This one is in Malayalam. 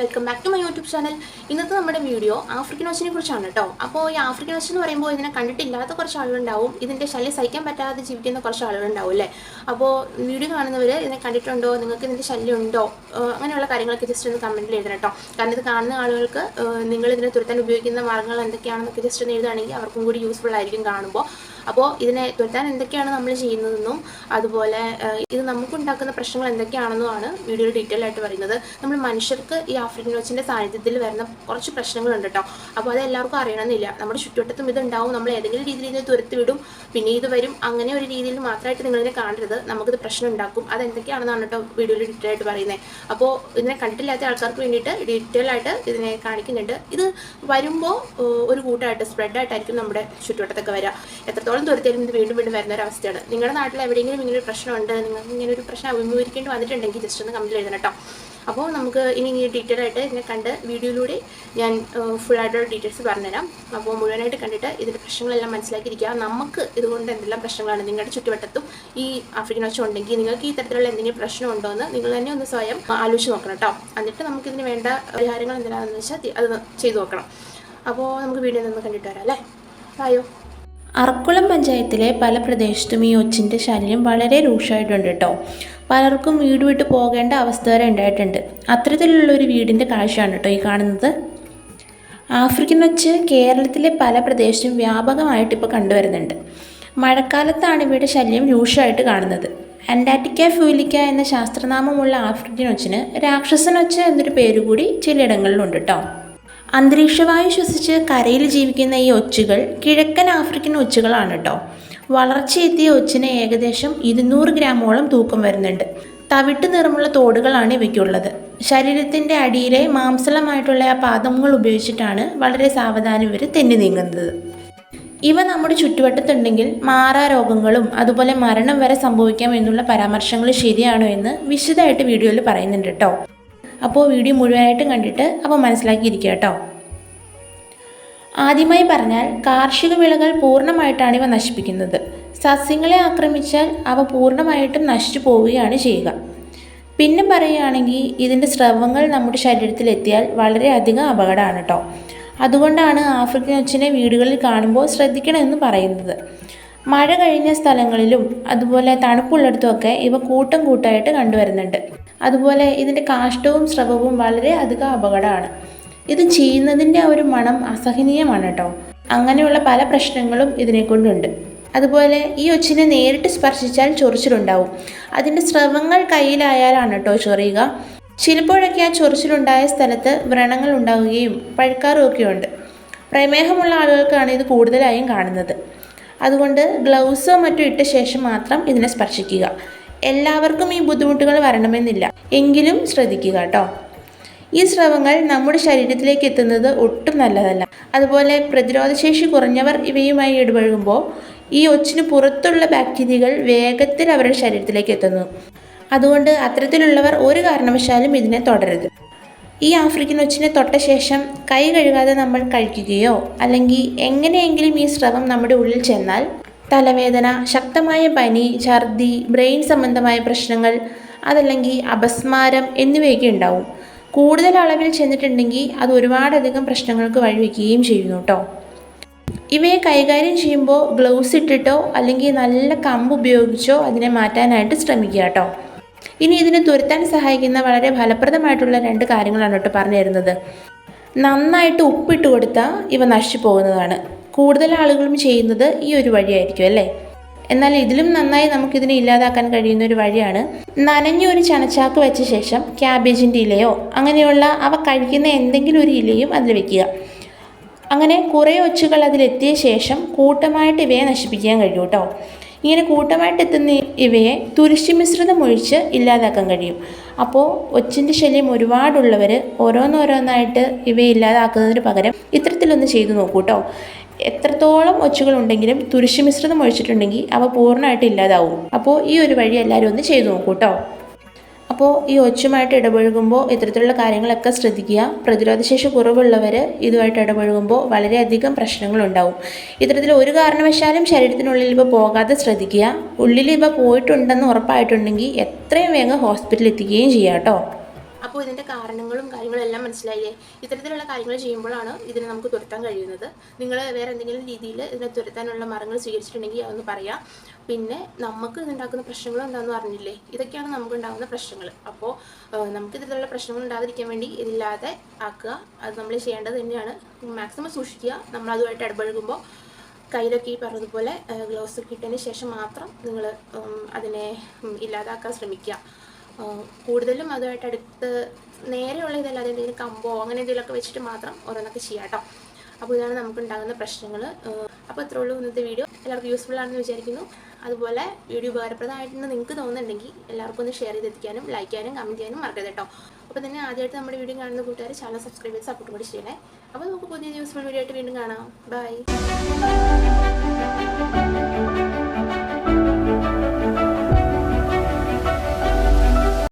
YouTube channel. ഇന്നത്തെ നമ്മുടെ വീഡിയോ ആഫ്രിക്കൻ ഓച്ചിനെ കുറിച്ചാണ് കേട്ടോ. അപ്പോൾ ഈ ആഫ്രിക്കൻ ഓച്ച് എന്ന് പറയുമ്പോൾ ഇതിനെ കണ്ടിട്ടില്ലാത്ത കുറച്ച് ആളുകളുണ്ടാവും. ഇതിന്റെ ശല്യം സഹിക്കാൻ പറ്റാതെ ജീവിക്കുന്ന കുറച്ച് ആളുകളുണ്ടാവും അല്ലേ? അപ്പോൾ വീഡിയോ കാണുന്നവർ ഇതിനെ കണ്ടിട്ടുണ്ടോ? നിങ്ങൾക്ക് ഇതിന്റെ ശല്യം ഉണ്ടോ അങ്ങനെയുള്ള കാര്യങ്ങളൊക്കെ ജസ്റ്റ് ഒന്ന് കമന്റിൽ എഴുതണം കേട്ടോ. കാരണം ഇത് കാണുന്ന ആളുകൾക്ക് നിങ്ങൾ ഇതിനെ തുരത്താൻ ഉപയോഗിക്കുന്ന മാർഗങ്ങൾ എന്തൊക്കെയാണെന്നൊക്കെ ജസ്റ്റ് ഒന്ന് എഴുതുകയാണെങ്കിൽ അവർക്കും കൂടി യൂസ്ഫുൾ ആയിരിക്കും കാണുമ്പോൾ അപ്പോൾ ഇതിനെ തുരത്താൻ എന്തൊക്കെയാണ് നമ്മൾ ചെയ്യുന്നതെന്നും അതുപോലെ ഇത് നമുക്കുണ്ടാക്കുന്ന പ്രശ്നങ്ങൾ എന്തൊക്കെയാണെന്നുമാണ് വീഡിയോയിൽ ഡീറ്റെയിൽ ആയിട്ട് പറയുന്നത്. നമ്മൾ മനുഷ്യർക്ക് ഈ ആഫ്രിക്കൻ വെച്ചിന്റെ സാന്നിധ്യത്തിൽ വരുന്ന കുറച്ച് പ്രശ്നങ്ങളുണ്ട് കേട്ടോ. അപ്പോൾ അത് എല്ലാവർക്കും അറിയണമെന്നില്ല. നമ്മുടെ ചുറ്റുവട്ടത്തും ഇതുണ്ടാവും. നമ്മൾ ഏതെങ്കിലും രീതിയിൽ ഇതിനെ തുരത്തി വിടും പിന്നെ ഇത് വരും. അങ്ങനെ ഒരു രീതിയിൽ മാത്രമായിട്ട് നിങ്ങളിതിനെ കാണരുത്. നമുക്കിത് പ്രശ്നം ഉണ്ടാക്കും അത് എന്തൊക്കെയാണെന്നാണ് കേട്ടോ വീഡിയോയിൽ ഡീറ്റെയിൽ ആയിട്ട് പറയുന്നത് അപ്പോൾ ഇതിനെ കണ്ടിട്ടില്ലാത്ത ആൾക്കാർക്ക് വേണ്ടിയിട്ട് ഡീറ്റെയിൽ ആയിട്ട് ഇതിനെ കാണിക്കുന്നുണ്ട്. ഇത് വരുമ്പോൾ ഒരു കൂട്ടമായിട്ട് സ്പ്രെഡായിട്ടായിരിക്കും നമ്മുടെ ചുറ്റുവട്ടത്തൊക്കെ വരിക എത്രത്തോളം ദൂരത്തേലും ഇത് വീണ്ടും വീണ്ടും വരുന്ന ഒരു അവസ്ഥയാണ് നിങ്ങളുടെ നാട്ടിൽ എവിടെയെങ്കിലും ഇങ്ങനെ ഒരു പ്രശ്നമുണ്ട് നിങ്ങൾക്ക് ഇങ്ങനെ ഒരു പ്രശ്നം അഭിമുഖീകരിക്കേണ്ടി വന്നിട്ടുണ്ടെങ്കിൽ ജസ്റ്റ് ഒന്ന് കമന്റിൽ എഴുതണം കേട്ടോ അപ്പോൾ നമുക്ക് ഇനി ഡീറ്റെയിൽ ആയിട്ട് ഇതിനെ കണ്ട് വീഡിയോയിലൂടെ ഞാൻ ഫുൾ ആയിട്ടുള്ള ഡീറ്റെയിൽസ് പറഞ്ഞുതരാം. അപ്പോൾ മുഴുവനായിട്ട് കണ്ടിട്ട് ഇതിന്റെ പ്രശ്നങ്ങളെല്ലാം മനസ്സിലാക്കിയിരിക്കുക. നമുക്ക് ഇതുകൊണ്ട് എന്തെല്ലാം പ്രശ്നങ്ങളാണ് നിങ്ങളുടെ ചുറ്റുവട്ടത്തും ഈ ആഫ്രിക്കൻ വശം ഉണ്ടെങ്കിൽ നിങ്ങൾക്ക് ഈ തരത്തിലുള്ള എന്തെങ്കിലും പ്രശ്നമുണ്ടോ എന്ന് നിങ്ങൾ തന്നെ ഒന്ന് സ്വയം ആലോചിച്ച് നോക്കണം കേട്ടോ. എന്നിട്ട് നമുക്കിതിന് വേണ്ട പരിഹാരങ്ങൾ എന്തിനാണെന്ന് വെച്ചാൽ അത് ചെയ്തു നോക്കണം. അപ്പോൾ നമുക്ക് വീഡിയോ നിന്ന് കണ്ടിട്ട് വരാം അല്ലേ? ആയോ അറക്കുളം പഞ്ചായത്തിലെ പല പ്രദേശത്തും ഈ ഒച്ചിന്റെ ശല്യം വളരെ രൂക്ഷമായിട്ടുണ്ട് കേട്ടോ. പലർക്കും വീട് വിട്ട് പോകേണ്ട അവസ്ഥ വരെ ഉണ്ടായിട്ടുണ്ട്. അത്തരത്തിലുള്ള ഒരു വീടിന്റെ കാഴ്ചയാണ് കേട്ടോ ഈ കാണുന്നത്. ആഫ്രിക്കൻ ഒച്ച് കേരളത്തിലെ പല പ്രദേശത്തും വ്യാപകമായിട്ട് ഇപ്പോൾ കണ്ടുവരുന്നുണ്ട്. മഴക്കാലത്താണ് ഇവയുടെ ശല്യം രൂക്ഷമായിട്ട് കാണുന്നത്. അന്റാർട്ടിക്ക ഫ്യൂലിക്ക എന്ന ശാസ്ത്രനാമമുള്ള ആഫ്രിക്കൻ ഒച്ചിന് രാക്ഷസനൊച്ച് എന്നൊരു പേരുകൂടി ചിലയിടങ്ങളിലുണ്ട് കേട്ടോ. അന്തരീക്ഷവായു ശ്വസിച്ച് കരയിൽ ജീവിക്കുന്ന ഈ ഒച്ചുകൾ കിഴക്കൻ ആഫ്രിക്കൻ ഒച്ചുകളാണ് കേട്ടോ. വളർച്ചയെത്തിയ ഒച്ചിന് ഏകദേശം ഇരുന്നൂറ് ഗ്രാമോളം തൂക്കം വരുന്നുണ്ട്. തവിട്ട് നിറമുള്ള തോടുകളാണ് ഇവയ്ക്കുള്ളത്. ശരീരത്തിന്റെ അടിയിലെ മാംസളമായിട്ടുള്ള ആ പാദങ്ങൾ ഉപയോഗിച്ചിട്ടാണ് വളരെ സാവധാനം ഇവർ തെന്നി നീങ്ങുന്നത്. ഇവ നമ്മുടെ ചുറ്റുവട്ടത്തുണ്ടെങ്കിൽ മാറാ രോഗങ്ങളും അതുപോലെ മരണം വരെ സംഭവിക്കാം എന്നുള്ള പരാമർശങ്ങൾ ശരിയാണോ എന്ന് വിശദമായിട്ട് വീഡിയോയിൽ പറയുന്നുണ്ട് കേട്ടോ. അപ്പോൾ വീഡിയോ മുഴുവനായിട്ടും കണ്ടിട്ട് അപ്പോൾ മനസ്സിലാക്കിയിരിക്കുക കേട്ടോ. ആദ്യമായി പറഞ്ഞാൽ കാർഷിക വിളകൾ പൂർണമായിട്ടാണ് ഇവ നശിപ്പിക്കുന്നത്. സസ്യങ്ങളെ ആക്രമിച്ചാൽ അവ പൂർണമായിട്ടും നശിച്ചു പോവുകയാണ് ചെയ്യുക. പിന്നെ പറയുകയാണെങ്കിൽ ഇതിന്റെ സ്രവങ്ങൾ നമ്മുടെ ശരീരത്തിലെത്തിയാൽ വളരെയധികം അപകടമാണ് കേട്ടോ അതുകൊണ്ടാണ് ആഫ്രിക്കൻ ഒച്ചിനെ വീടുകളിൽ കാണുമ്പോൾ ശ്രദ്ധിക്കണമെന്ന് പറയുന്നത്. മഴ കഴിഞ്ഞ സ്ഥലങ്ങളിലും അതുപോലെ തണുപ്പുള്ളിടത്തുമൊക്കെ ഇവ കൂട്ടം കൂട്ടായിട്ട് കണ്ടുവരുന്നുണ്ട്. അതുപോലെ ഇതിന്റെ കാഷ്ടവും സ്രവവും വളരെ അധികം അപകടമാണ്. ഇത് ചെയ്യുന്നതിന്റെ ഒരു മണം അസഹനീയമാണ് കേട്ടോ അങ്ങനെയുള്ള പല പ്രശ്നങ്ങളും ഇതിനെ കൊണ്ടുണ്ട് അതുപോലെ ഈ ഒച്ചിനെ നേരിട്ട് സ്പർശിച്ചാൽ ചൊറിച്ചിലുണ്ടാവും. അതിന്റെ സ്രവങ്ങൾ കയ്യിലായാലാണ് കേട്ടോ ചൊറിയുക. ചിലപ്പോഴൊക്കെ ആ ചൊറിച്ചിലുണ്ടായ സ്ഥലത്ത് വ്രണങ്ങൾ ഉണ്ടാവുകയും പഴുക്കാറുമൊക്കെ ഉണ്ട് പ്രമേഹമുള്ള ആളുകൾക്കാണ് ഇത് കൂടുതലായും കാണുന്നത്. അതുകൊണ്ട് ഗ്ലൗസോ മറ്റോ ഇട്ട ശേഷം മാത്രം ഇതിനെ സ്പർശിക്കുക. എല്ലാവർക്കും ഈ ബുദ്ധിമുട്ടുകൾ വരണമെന്നില്ല. എങ്കിലും ശ്രദ്ധിക്കുക കേട്ടോ. ഈ സ്രവങ്ങൾ നമ്മുടെ ശരീരത്തിലേക്ക് എത്തുന്നത് ഒട്ടും നല്ലതല്ല. അതുപോലെ പ്രതിരോധശേഷി കുറഞ്ഞവർ ഇവയുമായി ഇടപഴകുമ്പോൾ ഈ ഒച്ചിന് പുറത്തുള്ള ബാക്ടീരിയകൾ വേഗത്തിൽ അവരുടെ ശരീരത്തിലേക്ക് എത്തുന്നു. അതുകൊണ്ട് അത്തരത്തിലുള്ളവർ ഒരു കാരണവശാലും ഇതിനെ തുടരുത് ഈ ആഫ്രിക്കൻ ഒച്ചിനെ തൊട്ട ശേഷം കൈ കഴുകാതെ നമ്മൾ കഴിക്കുകയോ അല്ലെങ്കിൽ എങ്ങനെയെങ്കിലും ഈ സ്രവം നമ്മുടെ ഉള്ളിൽ ചെന്നാൽ തലവേദന ശക്തമായ പനി ഛർദി ബ്രെയിൻ സംബന്ധമായ പ്രശ്നങ്ങൾ അതല്ലെങ്കിൽ അപസ്മാരം എന്നിവയൊക്കെ ഉണ്ടാവും. കൂടുതൽ അളവിൽ ചെന്നിട്ടുണ്ടെങ്കിൽ അത് ഒരുപാടധികം പ്രശ്നങ്ങൾക്ക് വഴിവെക്കുകയും ചെയ്യുന്നു കേട്ടോ ഇവയെ കൈകാര്യം ചെയ്യുമ്പോൾ ഗ്ലൗസ് ഇട്ടിട്ടോ അല്ലെങ്കിൽ നല്ല കമ്പ് ഉപയോഗിച്ചോ അതിനെ മാറ്റാനായിട്ട് ശ്രമിക്കുക കേട്ടോ ഇനി ഇതിനെ തുരത്താൻ സഹായിക്കുന്ന വളരെ ഫലപ്രദമായിട്ടുള്ള രണ്ട് കാര്യങ്ങളാണ് കേട്ടോ പറഞ്ഞു തരുന്നത്. നന്നായിട്ട് ഉപ്പിട്ട് കൊടുത്താൽ ഇവ നശിച്ചു പോകുന്നതാണ്. കൂടുതൽ ആളുകളും ചെയ്യുന്നത് ഈ ഒരു വഴിയായിരിക്കും അല്ലേ? എന്നാൽ ഇതിലും നന്നായി നമുക്കിതിനെ ഇല്ലാതാക്കാൻ കഴിയുന്ന ഒരു വഴിയാണ് നനഞ്ഞ ഒരു ചണച്ചാക്ക് വെച്ച ശേഷം ക്യാബേജിന്റെ ഇലയോ അങ്ങനെയുള്ള അവ കഴിക്കുന്ന എന്തെങ്കിലും ഒരു ഇലയും അതിൽ വെക്കുക. അങ്ങനെ കുറേ ഒച്ചുകൾ അതിലെത്തിയ ശേഷം കൂട്ടമായിട്ട് ഇവയെ നശിപ്പിക്കാൻ കഴിയും കേട്ടോ ഇങ്ങനെ കൂട്ടമായിട്ട് എത്തുന്ന ഇവയെ തുരിശി മിശ്രിതം ഒഴിച്ച് ഇല്ലാതാക്കാൻ കഴിയും. അപ്പോൾ ഒച്ചിന്റെ ശല്യം ഒരുപാടുള്ളവർ ഓരോന്നോരോന്നായിട്ട് ഇവയെ ഇല്ലാതാക്കുന്നതിന് പകരം ഇത്തരത്തിലൊന്ന് ചെയ്തു നോക്കൂ എത്രത്തോളം ഒച്ചുകളുണ്ടെങ്കിലും തുരിശ് മിശ്രിതം ഒഴിച്ചിട്ടുണ്ടെങ്കിൽ അവ പൂർണമായിട്ട് ഇല്ലാതാവും. അപ്പോൾ ഈ ഒരു വഴി എല്ലാവരും ഒന്ന് ചെയ്തു നോക്കൂ കേട്ടോ അപ്പോൾ ഈ ഒച്ചുമായിട്ട് ഇടപഴകുമ്പോൾ ഇത്തരത്തിലുള്ള കാര്യങ്ങളൊക്കെ ശ്രദ്ധിക്കുക. പ്രതിരോധശേഷി കുറവുള്ളവർ ഇതുമായിട്ട് ഇടപഴകുമ്പോൾ വളരെയധികം പ്രശ്നങ്ങളുണ്ടാവും. ഇത്തരത്തിൽ ഒരു കാരണവശാലും ശരീരത്തിനുള്ളിൽ ഇവ പോകാതെ ശ്രദ്ധിക്കുക. ഉള്ളിൽ ഇവ പോയിട്ടുണ്ടെന്ന് ഉറപ്പായിട്ടുണ്ടെങ്കിൽ എത്രയും വേഗം ഹോസ്പിറ്റലിൽ എത്തിക്കുകയും ചെയ്യാം കേട്ടോ അപ്പോൾ ഇതിന്റെ കാരണങ്ങളും കാര്യങ്ങളും എല്ലാം മനസ്സിലായില്ലേ? ഇത്തരത്തിലുള്ള കാര്യങ്ങൾ ചെയ്യുമ്പോഴാണ് ഇതിനെ നമുക്ക് തുരത്താൻ കഴിയുന്നത്. നിങ്ങൾ വേറെ എന്തെങ്കിലും രീതിയിൽ ഇതിനെ തുരത്താനുള്ള മാർഗങ്ങൾ സ്വീകരിച്ചിട്ടുണ്ടെങ്കിൽ അതൊന്ന് പറയാം. പിന്നെ നമുക്ക് ഇതുണ്ടാക്കുന്ന പ്രശ്നങ്ങൾ എന്താണെന്ന് പറഞ്ഞില്ലേ ഇതൊക്കെയാണ് നമുക്ക് ഉണ്ടാകുന്ന പ്രശ്നങ്ങൾ. അപ്പോൾ നമുക്ക് ഇത്തരത്തിലുള്ള പ്രശ്നങ്ങൾ ഉണ്ടാകാതിരിക്കാൻ വേണ്ടി ഇതില്ലാതെ ആക്കുക. അത് നമ്മൾ ചെയ്യേണ്ടത് തന്നെയാണ്. മാക്സിമം സൂക്ഷിക്കുക. നമ്മൾ അതുമായിട്ട് ഇടപഴകുമ്പോൾ കയ്യിലൊക്കെ ഈ പറഞ്ഞതുപോലെ ഗ്ലൗസ് ഒക്കെ ഇട്ടതിന് ശേഷം മാത്രം നിങ്ങൾ അതിനെ ഇല്ലാതാക്കാൻ ശ്രമിക്കുക. കൂടുതലും അതുമായിട്ട് അടുത്ത് നേരെയുള്ള ഇതല്ലാതെ എന്തെങ്കിലും കമ്പോ അങ്ങനെ എന്തെങ്കിലുമൊക്കെ വെച്ചിട്ട് മാത്രം ഓരോന്നൊക്കെ ചെയ്യാം കേട്ടോ. അപ്പോൾ ഇതാണ് നമുക്ക് ഉണ്ടാകുന്ന പ്രശ്നങ്ങൾ അപ്പോൾ ഇത്രേ ഉള്ളൂ ഇന്നത്തെ വീഡിയോ. എല്ലാവർക്കും യൂസ്ഫുൾ ആണെന്ന് വിചാരിക്കുന്നു. അതുപോലെ വീഡിയോ ഉപകാരപ്രദമായിട്ടെന്ന് നിങ്ങൾക്ക് തോന്നുന്നുണ്ടെങ്കിൽ എല്ലാവർക്കും ഒന്ന് ഷെയർ ചെയ്തെത്തിക്കാനും ലൈക്ക് ചെയ്യാനും കമന്റ് ചെയ്യാനും മറക്കരുത് കേട്ടോ. അപ്പോൾ തന്നെ ആദ്യമായിട്ട് നമ്മുടെ വീഡിയോ കാണുന്ന കൂട്ടുകാർ ചാനൽ സബ്സ്ക്രൈബ് ചെയ്ത് സപ്പോർട്ട് കൂടി ചെയ്യണേ. അപ്പോൾ നമുക്ക് പുതിയ യൂസ്ഫുൾ വീഡിയോ ആയിട്ട് വീണ്ടും കാണാം. ബൈ